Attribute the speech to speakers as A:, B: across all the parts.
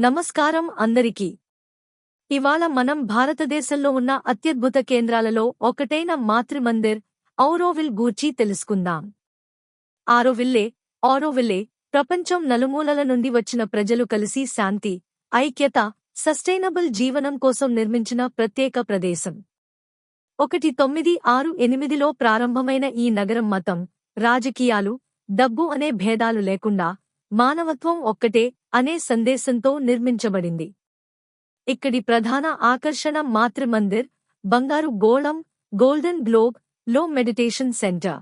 A: నమస్కారం అందరికీ. ఇవాళ మనం భారతదేశంలో ఉన్న అత్యద్భుత కేంద్రాలలో ఒకటైన మాతృమందిర్ ఔరోవిల్ గూర్చి తెలుసుకుందాం. ఆరోవిల్లే ఆరోవిల్లే ప్రపంచం నలుమూలల నుండి వచ్చిన ప్రజలు కలిసి శాంతి ఐక్యత సస్టైనబుల్ జీవనం కోసం నిర్మించిన ప్రత్యేక ప్రదేశం. ఒకటి తొమ్మిది ఆరు ఎనిమిదిలో ప్రారంభమైన ఈ నగరం మతం రాజకీయాలు డబ్బు అనే భేదాలు లేకుండా మానవత్వం ఒక్కటే అనే సందేశంతో నిర్మించబడింది. ఇక్కడి ప్రధాన ఆకర్షణ మాతృమందిర్ బంగారు గోళం గోల్డెన్ గ్లోబ్లో మెడిటేషన్ సెంటర్.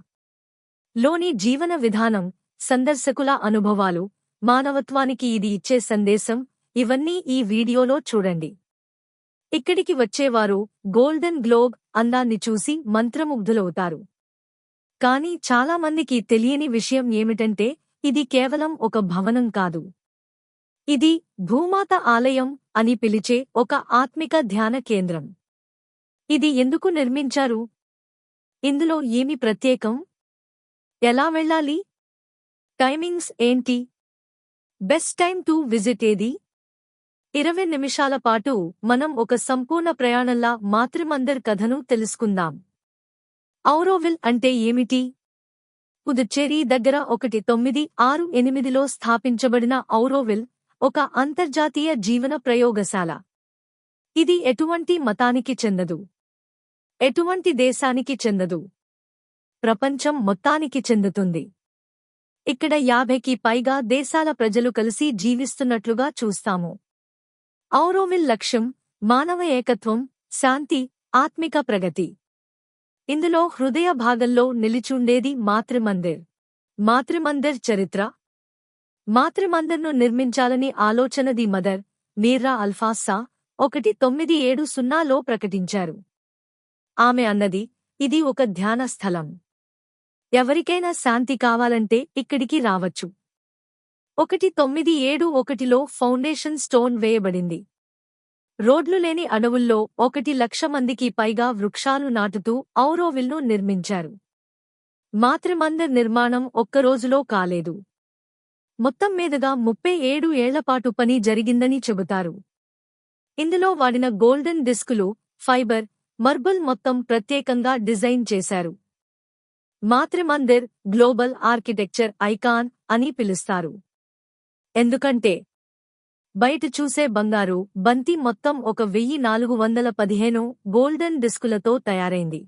A: లోని జీవన విధానం సందర్శకుల అనుభవాలు మానవత్వానికి ఇది ఇచ్చే సందేశం ఇవన్నీ ఈ వీడియోలో చూడండి. ఇక్కడికి వచ్చేవారు గోల్డెన్ గ్లోబ్ అందాన్ని చూసి మంత్రముగ్ధులవుతారు. కానీ చాలామందికి తెలియని విషయం ఏమిటంటే ఇది కేవలం ఒక భవనం కాదు. ఇది భూమాత ఆలయం అని పిలిచే ఒక ఆత్మిక ధ్యాన కేంద్రం. ఇది ఎందుకు నిర్మించారు? ఇందులో ఏమి ప్రత్యేకం? ఎలా వెళ్ళాలి? టైమింగ్స్ ఏంటి? బెస్ట్ టైం టు విజిట్ ఏది? ఇరవై నిమిషాల పాటు మనం ఒక సంపూర్ణ ప్రయాణంలా మాతృమందిర్ కథను తెలుసుకుందాం. ఔరోవిల్ అంటే ఏమిటి? పుదుచ్చేరి దగ్గర ఒకటి తొమ్మిది ఆరు ఎనిమిదిలో స్థాపించబడిన ఔరోవిల్ ఒక అంతర్జాతీయ జీవన ప్రయోగశాల. ఇది ఎటువంటి మతానికి చెందదు. ఎటువంటి దేశానికి చెందదు. ప్రపంచం మొత్తానికి చెందుతుంది. ఇక్కడ యాభైకి పైగా దేశాల ప్రజలు కలిసి జీవిస్తున్నట్లుగా చూస్తాము. ఔరోవిల్ లక్ష్యం మానవ ఏకత్వం శాంతి ఆత్మిక ప్రగతి. ఇందులో హృదయ భాగంలో నిలిచుండేది మాతృమందిర్. మాతృమందిర్ చరిత్ర. మాతృమందిర్ను నిర్మించాలని ఆలోచనది మదర్ మీర్రా అల్ఫాసా ఒకటి తొమ్మిది ఏడు సున్నాలో ప్రకటించారు. ఆమె అన్నది ఇది ఒక ధ్యాన స్థలం. ఎవరికైనా శాంతి కావాలంటే ఇక్కడికి రావచ్చు. ఒకటి తొమ్మిది ఏడు ఒకటిలో ఫౌండేషన్ స్టోన్ వేయబడింది. రోడ్లు లేని అడవుల్లో ఒకటి లక్ష మందికి పైగా వృక్షాలు నాటుతూ ఔరోవిల్ను నిర్మించారు. మాతృమందిర్ నిర్మాణం ఒక్కరోజులో కాలేదు. మొత్తం మీదుగా ముప్పై ఏడు ఏళ్ళపాటు పని జరిగిందని చెబుతారు. ఇందులో వాడిన గోల్డెన్ డిస్కులు ఫైబర్ మర్బుల్ మొత్తం ప్రత్యేకంగా డిజైన్ చేశారు. మాతృమందిర్ గ్లోబల్ ఆర్కిటెక్చర్ ఐకాన్ అని పిలుస్తారు. ఎందుకంటే బయట చూసే బంగారు బంతి మొత్తం ఒక వెయ్యి నాలుగు వందల పదిహేను గోల్డెన్ డిస్కులతో తయారైంది.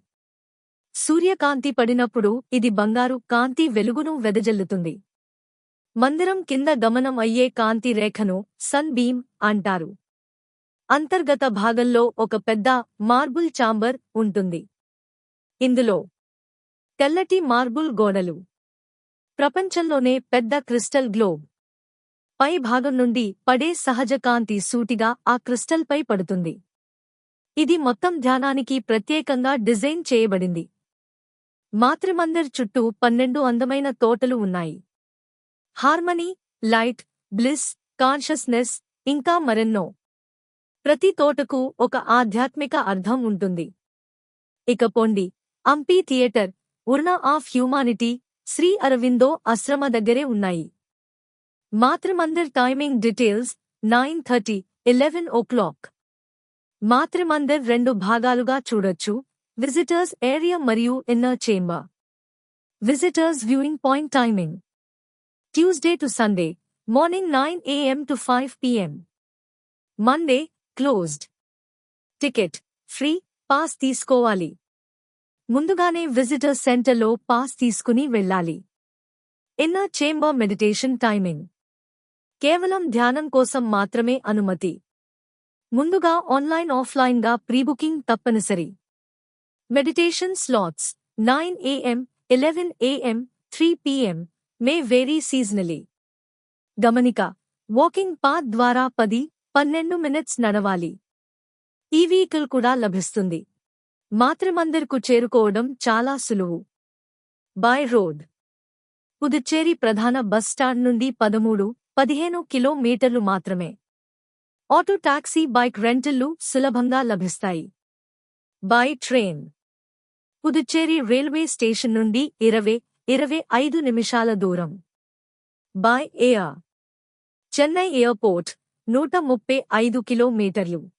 A: సూర్యకాంతి పడినప్పుడు ఇది బంగారు కాంతి వెలుగును వెదజల్లుతుంది. మందిరం కింద గమనం అయ్యే కాంతి రేఖను సన్ బీమ్ అంటారు. అంతర్గత భాగంలో ఒక పెద్ద మార్బుల్ చాంబర్ ఉంటుంది. ఇందులో తెల్లటి మార్బుల్ గోడలు. ప్రపంచంలోనే పెద్ద క్రిస్టల్ గ్లోబ్. పై భాగం నుండి పడే సహజ కాంతి సూటిగా ఆ క్రిస్టల్పై పడుతుంది. ఇది మొత్తం ధ్యానానికి ప్రత్యేకంగా డిజైన్ చేయబడింది. మాతృమందిర్ చుట్టూ పన్నెండు అందమైన తోటలు ఉన్నాయి. హార్మనీ లైట్ బ్లిస్ కాన్షియస్నెస్ ఇంకా మరెన్నో. ప్రతి తోటకు ఒక ఆధ్యాత్మిక అర్థం ఉంటుంది. ఇక పొండి amphitheatre urn of humanity Shri Aurobindo Ashram దగ్గరే ఉన్నాయి. Matrimandir timing details nine thirty eleven o'clock Matrimandir రెండు భాగాలుగా చూడొచ్చు విజిటర్స్ ఏరియా మరియు inner chamber visitors viewing point timing Tuesday to Sunday morning nine AM to five PM Monday closed ticket free pass తీసుకోవాలి. ముందుగానే visitor సెంటర్లో pass తీసుకుని వెళ్ళాలి. Inner chamber meditation timing కేవలం ధ్యానం కోసం మాత్రమే అనుమతి. ముందుగా ఆన్లైన్ ఆఫ్లైన్గా ప్రీబుకింగ్ తప్పనిసరి. Meditation slots nine AM eleven AM three PM may vary seasonally. గమనిక వాకింగ్ పాత్ ద్వారా పది పన్నెండు మినిట్స్ నడవాలి. ఈ వెహికల్ కూడా లభిస్తుంది. మాతృమందిర్కు చేరుకోవడం చాలా సులువు. By road. పుదుచ్చేరి ప్రధాన బస్ స్టాండ్ నుండి పదమూడు పదిహేను కిలోమీటర్లు మాత్రమే. ఆటో టాక్సీ బైక్ రెంటల్లు సులభంగా లభిస్తాయి. By train. Puducherry railway station నుండి ఇరవై ఇరవై ఐదు నిమిషాల దూరం. By air. చెన్నై ఎయిర్పోర్ట్ నూట ముప్పై ఐదు కిలోమీటర్లు.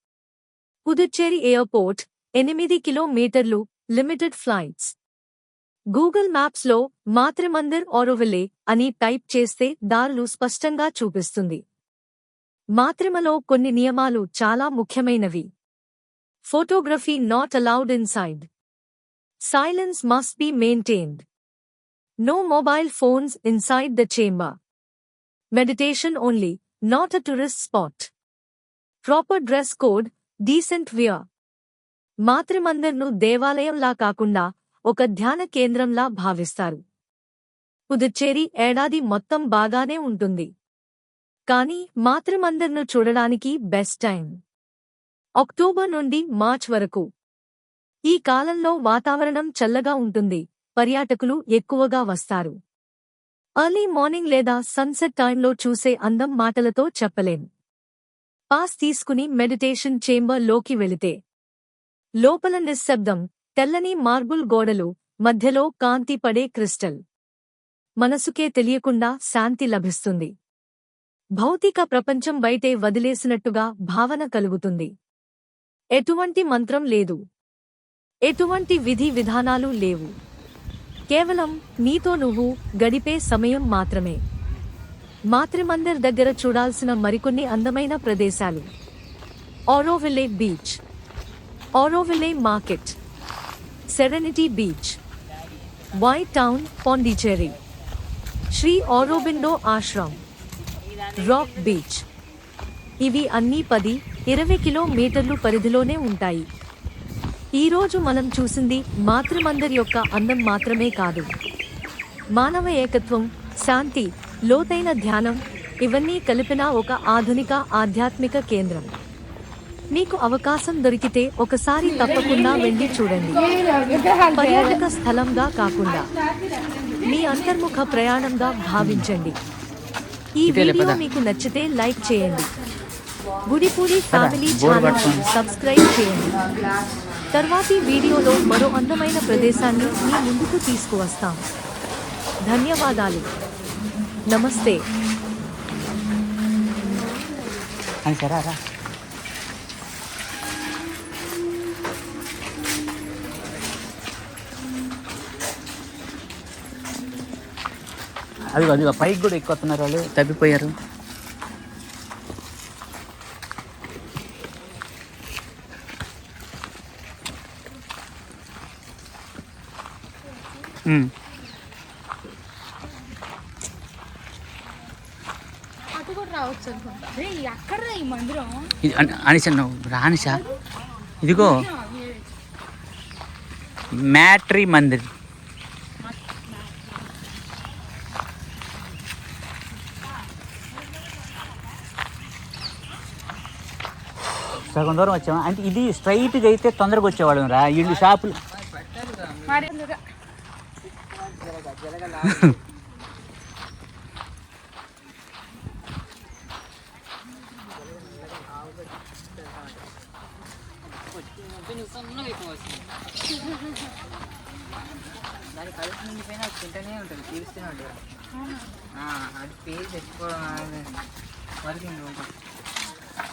A: పుదుచ్చేరి ఎయిర్పోర్ట్ ఎనిమిది కిలోమీటర్లు లిమిటెడ్ ఫ్లైట్స్. గూగుల్ మ్యాప్స్లో మాతృమందిర్ ఆరోవిల్లే అని టైప్ చేస్తే దారులు స్పష్టంగా చూపిస్తుంది. మాత్రిమలో కొన్ని నియమాలు చాలా ముఖ్యమైనవి. Photography not allowed inside silence must be maintained no mobile phones inside the chamber meditation only not a tourist spot proper dress code decent wear మాతృమందిర్ను దేవాలయంలా కాకుండా ఒక ధ్యాన కేంద్రంలా భావిస్తారు. పుదుచ్చేరి ఏడాది మొత్తం బాగానే ఉంటుంది. కానీ మాత్రమందర్ను చూడడానికి బెస్ట్ టైం. అక్టోబర్ నుండి మార్చ్ వరకు. ఈ కాలంలో వాతావరణం చల్లగా ఉంటుంది. పర్యాటకులు ఎక్కువగా వస్తారు. ఎర్లీ మార్నింగ్ లేదా సన్సెట్ టైంలో చూసే అందం మాటలతో చెప్పలేం. పాస్ తీసుకుని మెడిటేషన్ చేంబర్లోకి వెళితే. లోపల నిశ్శబ్దం తెల్లని మార్బుల్ గోడలు మధ్యలో కాంతి పడే క్రిస్టల్. మనసుకే తెలియకుండా శాంతి లభిస్తుంది. భౌతిక ప్రపంచం బయటే వదిలేసినట్టుగా భావన కలుగుతుంది. ఎటువంటి మంత్రం లేదు. ఎటువంటి విధి విధానాలు లేవు. కేవలం నీతో నువ్వు గడిపే సమయం మాత్రమే. మాతృమందిర్ దగ్గర చూడాల్సిన మరికొన్ని అందమైన ప్రదేశాలు. Auroville beach Auroville market serenity beach white town Pondicherry Shri Aurobindo Ashram rock beach ఇవి అన్నీ పది ఇరవై కిలోమీటర్లు పరిధిలోనే ఉంటాయి. ఈరోజు మనం చూసింది మాతృమందరి యొక్క అందం మాత్రమే కాదు. మానవ ఏకత్వం శాంతి లోతైన ధ్యానం ఇవన్నీ కలిపిన ఒక ఆధునిక ఆధ్యాత్మిక కేంద్రం. మీకు అవకాశం దొరికితే ఒకసారి తప్పకుండా వెళ్ళి చూడండి. పర్యాటక స్థలంగా కాకుండా మీ అంతర్ముఖ ప్రయాణంగా భావించండి. ఈ వీడియో. మీకు నచ్చితే లైక్ చేయండి. Gudipudi family channel. సబ్స్క్రైబ్ చేయండి. తర్వాతి వీడియోలో మరో అందమైన ప్రదేశాన్ని మీ ముందుకు తీసుకువస్తాం. ధన్యవాదాలు. నమస్తే
B: అని సరే రా అది అది పైకి కూడా ఎక్కుతున్నారు వాళ్ళు. తప్పిపోయారు. ఉమ్.
C: అటు కూడా రావచ్చు అనుకుంటా. రే అక్కడ ఈ మందిరం.
B: ఇది అన్- అనిషా నువ్వు రానిషా ఇదిగో. మ్యాట్రీ మందిర్. సగం దూరం వచ్చాము? అంటే ఇది స్ట్రైట్గా అయితే తొందరగా వచ్చేవాళ్ళం రా. వీళ్ళు షాపులు.
C: మరి
D: దాని కడుపు నిండిపోయినా తింటూనే ఉంటుంది తీరుస్తూనే ఉంటుంది అది పేరు తెచ్చుకోవడం వరకు ఉంటుంది. అస్సలు. అంటే అది పట్టినప్పుడు నీకు ఇది వెలుగు ఎక్కువ పెట్టి నీకు వెలుగు
C: వాటర్ మిలన్ మ్యాంగో సార్
B: ఆ, అక్క.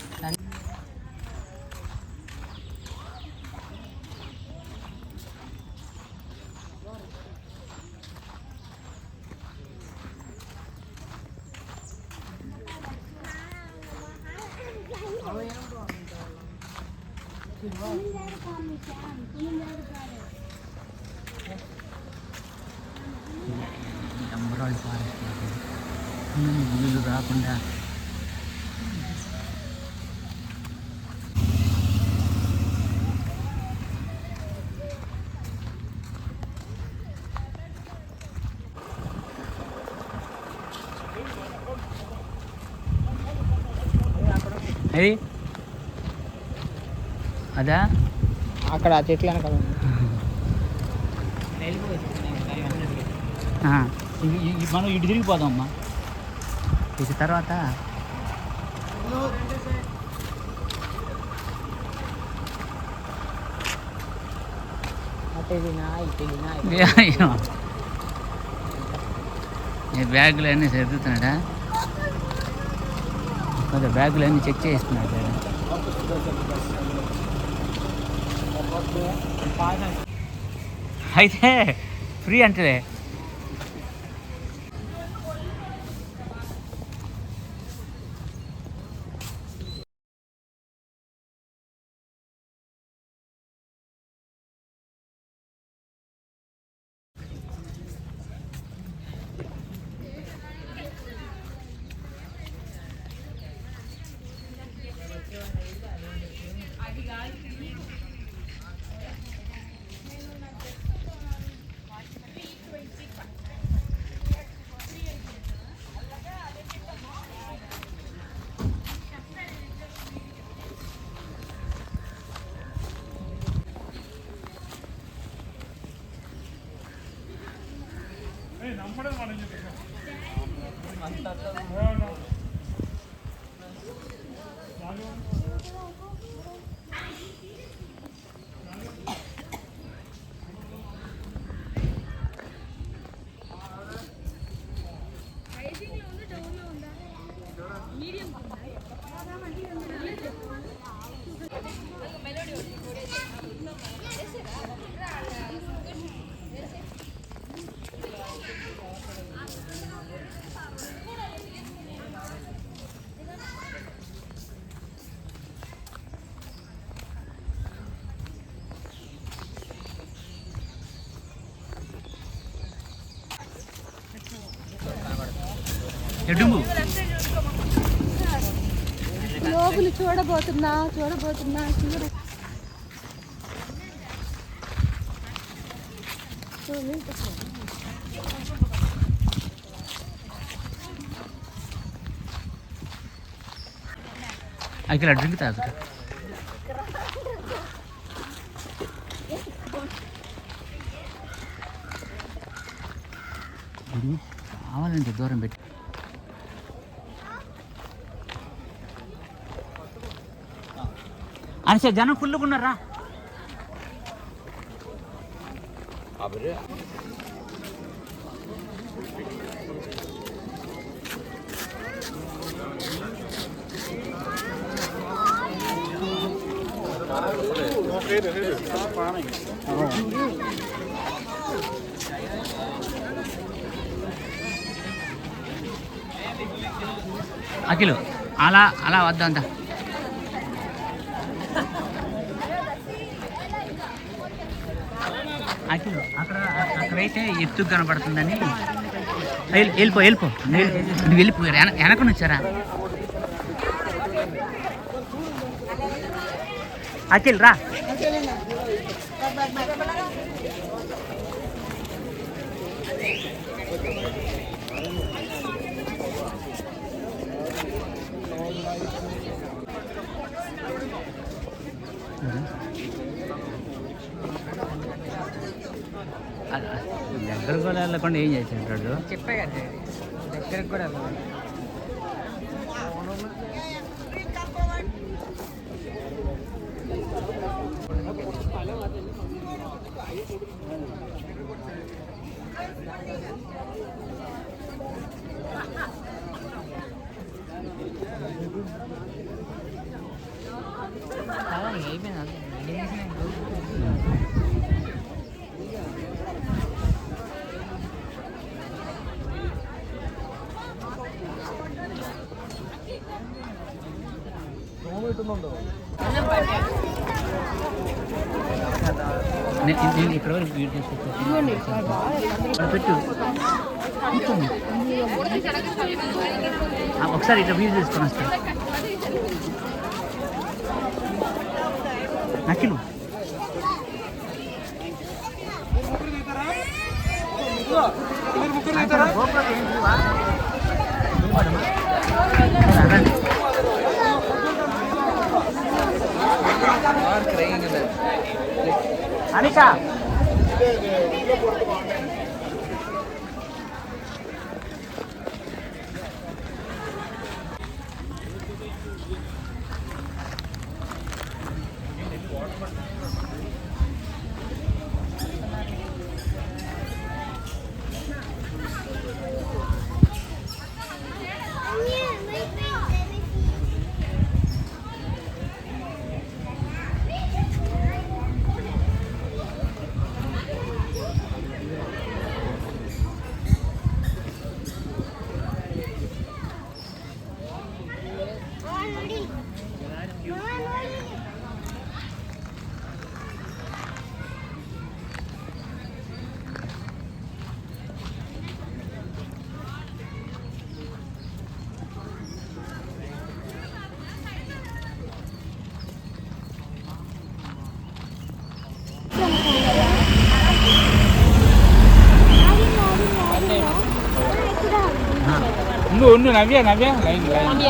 B: అది అదా?
D: అక్కడ ఆ చెట్లు వెనకాల
B: మనం ఇటు తిరిగిపోదాం అమ్మా. ఇటు తర్వాత? బ్యాగులు అన్నీ సర్దుతున్నాడా? కొంచెం బ్యాగులు అన్నీ చెక్ చేస్తున్నాడు అయితే ఫ్రీ అంటే നമ്മുടെ ఎడుము.
C: లోగులు చూడబోతున్నా చూడబోతున్నా చూడ.
B: అఖిల డ్రింక్ తాగుతా. కావాలంటే దూరం పెట్టి. అనిసే జనం ఫుల్లుకున్నారా అఖిలు అలా అలా వద్దంతా అఖిలు అక్కడ అయితే ఎత్తు కనపడుతుందని వెళ్ళిపో వెళ్ళిపో. నువ్వు వెళ్ళిపో వెనకను వెనక వచ్చారా? అఖిల్ రా. Thank you. వెళ్ళకుండా ఏం చేసింటాడు
D: చెప్పే కదా దగ్గరకు కూడా వెళ్ళాలి అయిపోయింది అంతే. ఎన్ని తీసినా
B: నేను ఇక్కడ వరకు వీడియో తీసుకొచ్చాను. పెట్టు. కూర్చోండి. ఆ, ఒకసారి ఇట్లా వీడియో తీసుకొని వస్తా. నకిలు. అనిక
E: பார்க்கிறேன் அனிகா నవ్య నవ్య లైన్ లైన్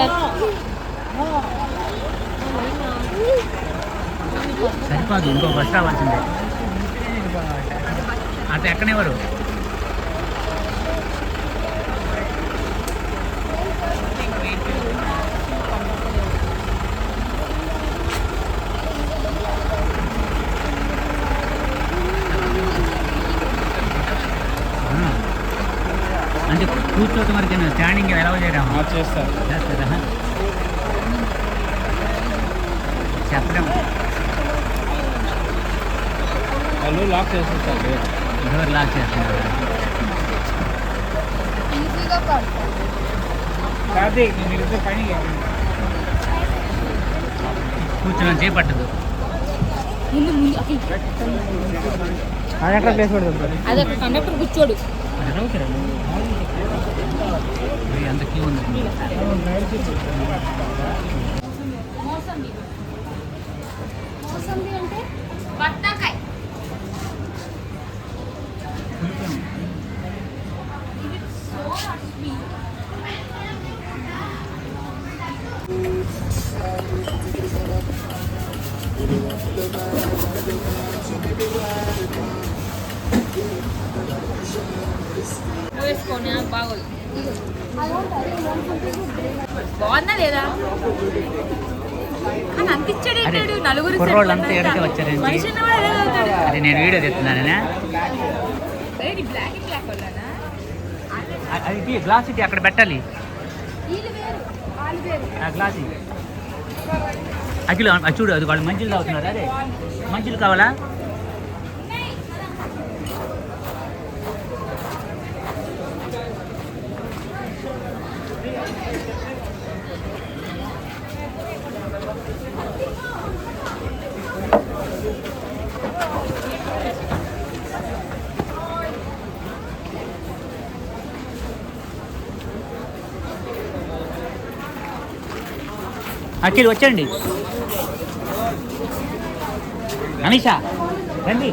B: సరిపోదు ఇంకో బస్ రావాల్సిందే. అటు ఎక్కడెవరు అంటే కూర్చోటం వరకు స్టాండింగ్ ఎలా చేయడం
E: చేస్తారు.
B: చేస్తారా? చెప్పడం.
E: వాళ్ళు లాక్ చేసేస్తారు.
B: డోర్ లాక్ చేస్తున్నారు? కూర్చొని చేపట్టదు
F: ముందు ముందు అక్కడ.
E: అది ప్లేస్
F: కండక్టర్ కూర్చోడు. మోసంబి మోసంబి అంటే బత్తాకాయ వేసుకోండి నాకు బాగోదు బాగుందా లేదా? అని అనిపించాడు నలుగురు
B: కుర్రోళ్ళంతా ఎక్కడికి
F: చదువుతాడు
B: అది నేను వీడియో తెస్తున్నానే అది గ్లాస్ ఇటు అక్కడ పెట్టాలి. గ్లాస్. అఖిల చూడు అది వాళ్ళు మంచిలు తాగుతున్నారు అదే. మంచిలు కావాలా? అఖిల్ వచ్చండి అనీషా రండి.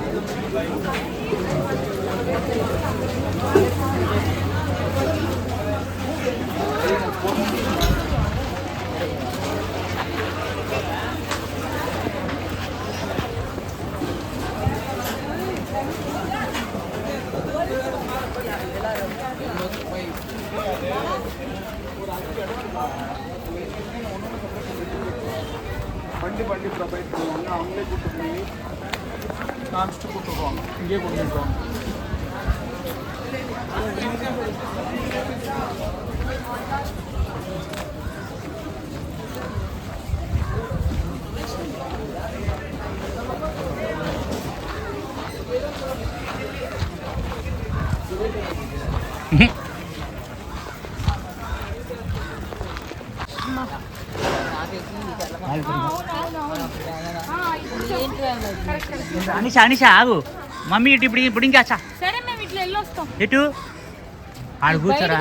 E: बंडी बंडी प्रोवाइड करवाना हमने को तुम्हें डांस को तो कौन ये बोलने कौन
B: అనిషా అనిషా ఆగు. మమ్మీ ఇటు ఇప్పుడు ఇప్పుడు ఇంకా
F: సరే మేము ఇట్లా వెళ్ళొస్తాం.
B: ఎటు? ఆడు కూర్చోరా.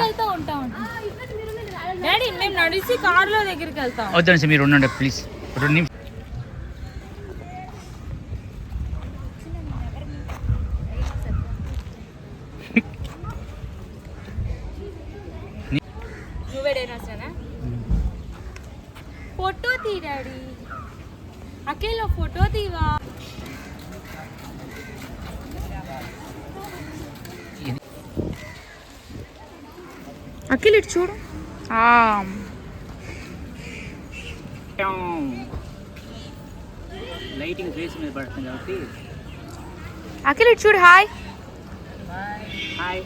F: డాడీ మేము నడిచి కార్లో దగ్గరికి వెళ్తాం.
B: వద్దు మీరు ఉండండి ప్లీజ్. రెండు నిమిషం
F: నువ్వే రాసానా ఫోటో తీ డాడీ అకేలో ఫోటో తీవా అఖిల్ ఇటు చూడు ఆ,
B: లైటింగ్ ఫేస్ మీద పడుతుంది కాబట్టి
F: అఖిల్ ఇటు చూడు హాయ్
B: హాయ్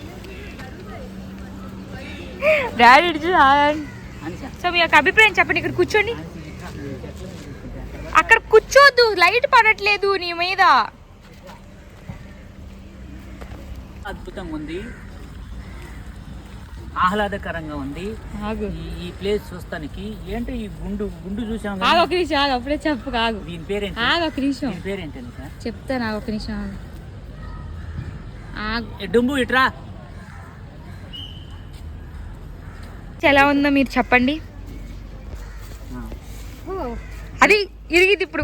F: డాడీ ఇటు చూడు హాయ్
B: అనిసా
F: సో మీ యొక్క అభిప్రాయం చెప్పండి ఇక్కడ కూర్చోండి. అక్కడ కూర్చోద్దు లైట్ పడట్లేదు నీ మీద.
B: అద్భుతంగా ఉంది. ఆహ్లాదకరంగా ఉంది.
F: ఆగు.
B: ఈ ఈ ప్లేస్ చూస్తానికి ఏంటో ఈ గుండు గుండు చూసాం
F: ఆగు ఒక నిమిషం ఆగు అప్పుడే చెప్పు ఆగు.
B: దీని పేరేంటి?
F: ఆగు ఒక నిమిషం.
B: పేరేంటి
F: చెప్తాను ఒక నిమిషం
B: డుంబు ఇట్రా.
F: ఎలా ఉందో మీరు చెప్పండి. అది ఇరిగిది ఇప్పుడు.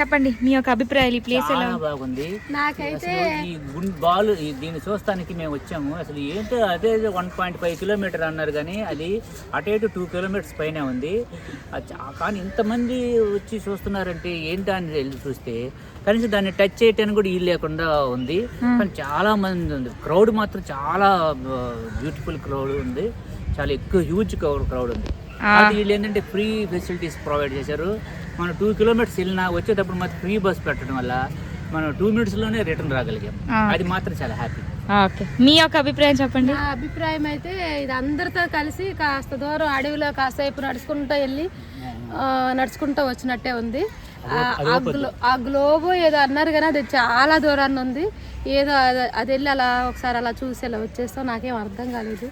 F: చెప్పండి మీ యొక్క అభిప్రాయాలు ఈ ప్లేస్ ఎలా
B: చాలా బాగుంది.
C: నాకైతే
B: ఈ గుండ్ బాల్ ఈ దీన్ని చూస్తానికి మేము వచ్చాము. అసలు ఏంటో అదే వన్ పాయింట్ ఫైవ్ కిలోమీటర్ అన్నారు కానీ అది అటు ఇటు టూ కిలోమీటర్స్ పైన ఉంది. చా- కానీ ఇంతమంది వచ్చి చూస్తున్నారంటే ఏంటి అని వెళ్ళి చూస్తే కనీసం దాన్ని టచ్ చేయటానికి కూడా వీలు లేకుండా ఉంది. కానీ చాలా మంది ఉంది. క్రౌడ్ మాత్రం చాలా బ్యూటిఫుల్ క్రౌడ్ ఉంది. చాలా ఎక్కువ హ్యూజ్ క్రౌడ్ ఉంది. అది వీళ్ళు ఏంటంటే ఫ్రీ ఫెసిలిటీస్ ప్రొవైడ్ చేశారు. మనం టూ కిలోమీటర్స్ వెళ్ళినా వచ్చేటప్పుడు మాత్రం ఫ్రీ బస్ పెట్టడం వల్ల మనం టూ మినిట్స్లోనే రిటర్న్ రాగలిగాం. అది మాత్రం చాలా హ్యాపీ
F: ఓకే మీ యొక్క అభిప్రాయం చెప్పండి.
C: నా అభిప్రాయం అయితే ఇది అందరితో కలిసి కాస్త దూరం అడవిలో కాసేపు నడుచుకుంటూ వెళ్ళి ఆ, నడుచుకుంటూ వచ్చినట్టే ఉంది. ఆ, ఆ గ్లో ఆ గ్లోబో ఏదో అన్నారు కానీ అది చాలా దూరాన్ని ఉంది. ఏదో అది- అది వెళ్ళి అలా ఒకసారి అలా చూసి అలా వచ్చేస్తాం నాకేం అర్థం కాలేదు.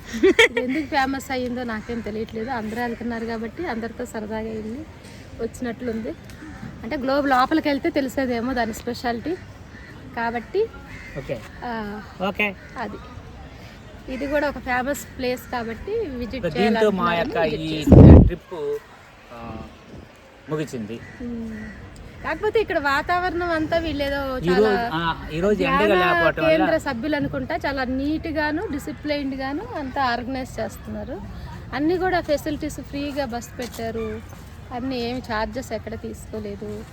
C: ఇది ఎందుకు ఫేమస్ అయ్యిందో నాకేం తెలియట్లేదు. అందరూ వెళ్తున్నారు కాబట్టి అందరితో సరదాగా వెళ్ళి వచ్చినట్లుంది. అంటే గ్లోబ్ లోపలికి వెళ్తే తెలిసేదేమో దాని స్పెషాలిటీ కాబట్టి
B: ఓకే. ఓకే.
C: అది. ఇది కూడా ఒక ఫేమస్ ప్లేస్ కాబట్టి విజిట్
B: దీంతో మా యొక్క ఈ ట్రిప్ ముగిసింది
C: కాకపోతే ఇక్కడ వాతావరణం అంతా వీళ్ళేదో చాలా కేంద్ర సభ్యులు అనుకుంటా చాలా నీట్ గాను డిసిప్లైన్డ్ గాను అంతా ఆర్గనైజ్ చేస్తున్నారు. అన్నీ కూడా ఫెసిలిటీస్ ఫ్రీగా బస్ పెట్టారు. అన్నీ ఏమి ఛార్జెస్ ఎక్కడ తీసుకోలేదు.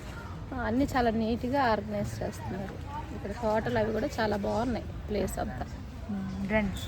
C: అన్నీ చాలా నీట్గా ఆర్గనైజ్ చేస్తున్నారు. ఇక్కడ హోటల్ అవి కూడా చాలా బాగున్నాయి. ప్లేస్ అంతా. Hmm, రండి.